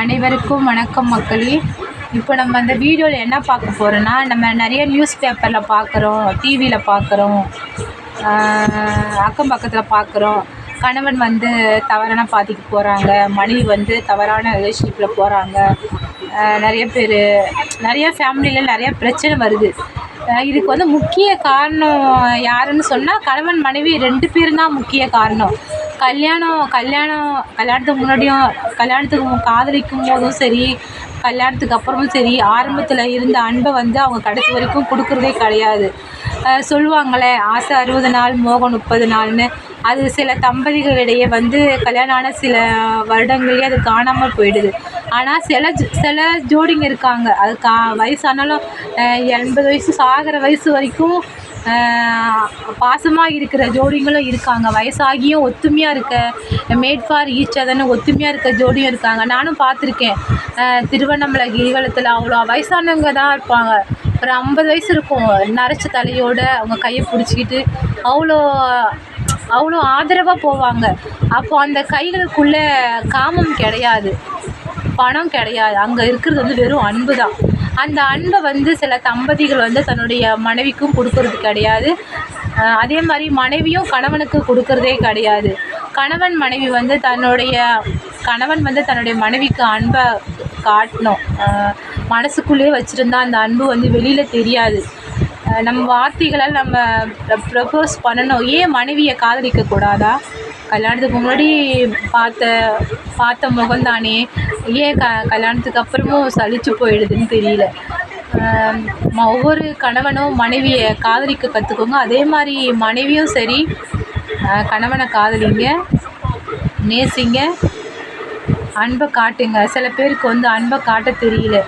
அனைவருக்கும் வணக்கம் மக்களே. இப்போ நம்ம அந்த வீடியோவில் என்ன பார்க்க போகிறோன்னா நம்ம நிறைய நியூஸ் பேப்பரில் பார்க்குறோம் டிவியில் பார்க்குறோம் அக்கம் பக்கத்தில் பார்க்குறோம். கணவன் வந்து தவறான பாதிக்கு போகிறாங்க மனைவி வந்து தவறான ரிலேஷன்ஷிப்பில் போகிறாங்க நிறைய பேர் நிறைய ஃபேமிலியில் நிறைய பிரச்சனை வருது. இதுக்கு வந்து முக்கிய காரணம் யாருன்னு சொன்னால் கணவன் மனைவி ரெண்டு பேரும் தான் முக்கிய காரணம். கல்யாணம் கல்யாணம் கல்யாணத்துக்கு முன்னாடியும் கல்யாணத்துக்கு காதலிக்கும் போதும் சரி கல்யாணத்துக்கு அப்புறமும் சரி ஆரம்பத்தில் இருந்த அன்பை வந்து அவங்க கடைசி வரைக்கும் கொடுக்குறதே கிடையாது. சொல்லுவாங்களே ஆசை அறுபது நாள் மோகம் முப்பது நாள்னு. அது சில தம்பதிகளிடையே வந்து கல்யாணம் ஆன சில வருடங்களே அது காணாமல் போயிடுது. ஆனால் சில சில ஜோடிங்க இருக்காங்க. அது கா வயசானாலும் எண்பது வயசு சாகிற வயசு வரைக்கும் பாசமாக இருக்கிற ஜோடிங்களும் இருக்காங்க. வயசாகியும் ஒத்துமையாக இருக்க மேட் ஃபார் ஈச் அதர்னு ஒத்துமையாக இருக்க ஜோடியும் இருக்காங்க. நானும் பார்த்துருக்கேன். திருவண்ணாமலை கிரிவலத்தில் அவ்வளோ வயசானவங்க தான் இருப்பாங்க. ஒரு ஐம்பது வயசு இருக்கும். நரைச்ச தலையோடு அவங்க கையை பிடிச்சிக்கிட்டு அவ்வளோ அவ்வளோ ஆதரவாக போவாங்க. அப்போ அந்த கைகளுக்குள்ளே காமம் கிடையாது. பணம் கிடையாது. அங்கே இருக்கிறது வந்து வெறும் அன்பு தான். அந்த அன்பை வந்து சில தம்பதிகள் வந்து தன்னுடைய மனைவிக்கும் கொடுக்கறது கிடையாது. அதே மாதிரி மனைவியும் கணவனுக்கு கொடுக்கறதே கிடையாது. கணவன் மனைவி வந்து தன்னுடைய கணவன் வந்து தன்னுடைய மனைவிக்கு அன்பை காட்டணும். மனசுக்குள்ளேயே வச்சுருந்தா அந்த அன்பு வந்து வெளியில் தெரியாது. நம்ம வார்த்தைகளால் நம்ம ப்ரப்போஸ் பண்ணணும். ஏன் மனைவியை காதலிக்க கூடாதா கல்யாணத்துக்கு முன்னாடி பார்த்த பார்த்த முகம்தானே. ஏன் க கல்யாணத்துக்கு அப்புறமும் சலிச்சு போயிடுதுன்னு தெரியல. ம- ஒவ்வொரு கணவனும் மனைவியை காதலிக்க கற்றுக்கோங்க அதே மாதிரி மனைவியும் சரி கணவனை காதலிங்க நேசிங்க அன்பை காட்டுங்க. சில பேருக்கு வந்து அன்பை காட்ட தெரியல.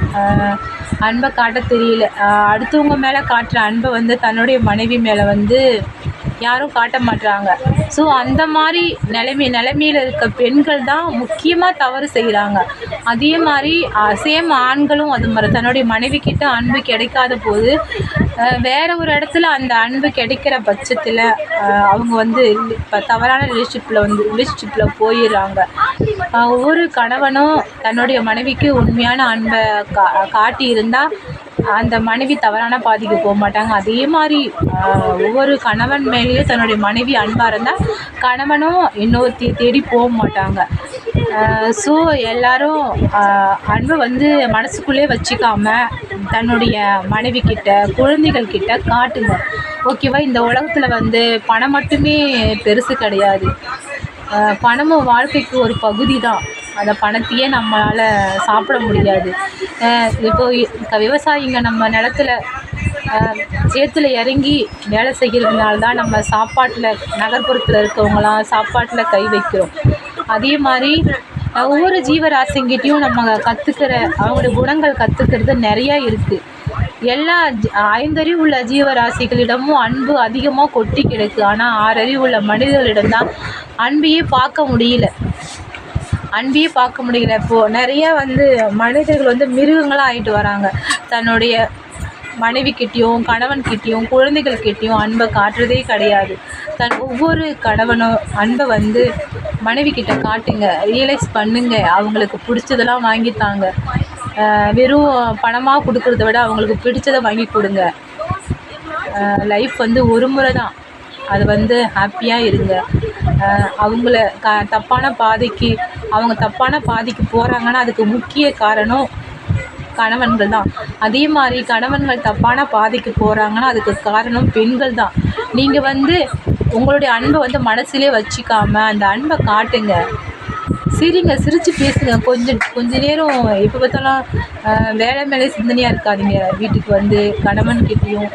அன்பை காட்ட தெரியல. அடுத்தவங்க மேலே காட்டுற அன்பை வந்து தன்னுடைய மனைவி மேலே வந்து யாரும் காட்ட மாட்றாங்க. ஸோ அந்த மாதிரி நிலைமை நிலைமையில் இருக்க பெண்கள் தான் முக்கியமாக தவறு செய்கிறாங்க அதே மாதிரி சேம் ஆண்களும் அது மாதிரி தன்னுடைய மனைவி கிட்ட அன்பு கிடைக்காத போது வேற ஒரு இடத்துல அந்த அன்பு கிடைக்கிற பட்சத்தில் அவங்க வந்து இப்போ தவறான ரிலேஷன்ஷிப்பில் வந்து ரிலேஷன்ஷிப்பில் போயிடுறாங்க ஒவ்வொரு கணவனும் தன்னுடைய மனைவிக்கு உண்மையான அன்பை கா காட்டியிருந்தால் அந்த மனைவி தவறான பாதிக்கு போக மாட்டாங்க. அதே மாதிரி ஒவ்வொரு கணவன் மேலேயும் தன்னுடைய மனைவி அன்பாக இருந்தால் கணவனும் இன்னொருத்தி தேடி போக மாட்டாங்க. ஸோ எல்லாரும் அன்பு அன்பை வந்து மனசுக்குள்ளே வச்சுக்காம தன்னுடைய மனைவி கிட்ட குழந்தைகள் கிட்ட காட்டுங்க. ஓகேவா இந்த உலகத்தில் வந்து பணம் மட்டுமே பெருசு கிடையாது. பணமும் வாழ்க்கைக்கு ஒரு பகுதி தான் அந்த பணத்தையே நம்மளால் சாப்பிட முடியாது. இப்போ விவசாயிங்க நம்ம நிலத்துல சேத்துல இறங்கி வேலை செய்கிறதுனால தான் நம்ம சாப்பாட்டில் நகர்ப்புறத்தில் இருக்கவங்களாம் சாப்பாட்டில் கை வைக்கிறோம். அதே மாதிரி ஒவ்வொரு ஜீவராசிங்கிட்டையும் நம்ம கற்றுக்கிற அவங்களுடைய குணங்கள் கற்றுக்கிறது நிறையா இருக்குது எல்லா ஐந்தறிவுள்ள உள்ள ஜீவராசிகளிடமும் அன்பு அதிகமாக கொட்டி கிடக்கு. ஆனால் ஆறறிவுள்ள மனிதர்களிடம்தான் அன்பையே பார்க்க முடியல. அன்பையே பார்க்க முடியல இப்போது நிறைய வந்து மனிதர்கள் வந்து மிருகங்களாக ஆகிட்டு வராங்க. தன்னுடைய மனைவிக்கிட்டேயும் கணவன்கிட்டேயும் குழந்தைகள்கிட்டேயும் அன்பை காட்டுறதே கிடையாது. தன் ஒவ்வொரு கணவனும் அன்பை வந்து மனைவி கிட்ட காட்டுங்க ரியலைஸ் பண்ணுங்க. அவங்களுக்கு பிடிச்சதெல்லாம் வாங்கி தாங்க. வெறும் பணமாக கொடுக்கறத விட அவங்களுக்கு பிடிச்சதை வாங்கி கொடுங்க. லைஃப் வந்து ஒரு முறை தான். அது வந்து ஹாப்பியாக இருங்க. அவங்கள க தப்பான பாதைக்கு அவங்க தப்பான பாதிக்கு போகிறாங்கன்னா அதுக்கு முக்கிய காரணம் கணவன்கள் தான். அதே மாதிரி கணவன்கள் தப்பான பாதைக்கு போகிறாங்கன்னா அதுக்கு காரணம் பெண்கள் தான். நீங்கள் வந்து உங்களுடைய அன்பை வந்து மனசுலேயே வச்சுக்காம அந்த அன்பை காட்டுங்க. சிரிங்க சிரித்து பேசுங்க. கொஞ்சம் கொஞ்ச நேரம் எப்போ பார்த்தாலும் வேலை மேலே சிந்தனையாக இருக்காதீங்க. வீட்டுக்கு வந்து கணவன்கிட்டேயும்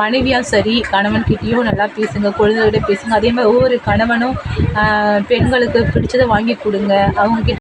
மனைவியாக சரி கணவன்கிட்டேயும் நல்லா பேசுங்க குழந்தைகிட்ட பேசுங்க. அதே மாதிரி ஒவ்வொரு கணவனும் பெண்களுக்கு பிடிச்சதை வாங்கி கொடுங்க. அவங்கக்கிட்ட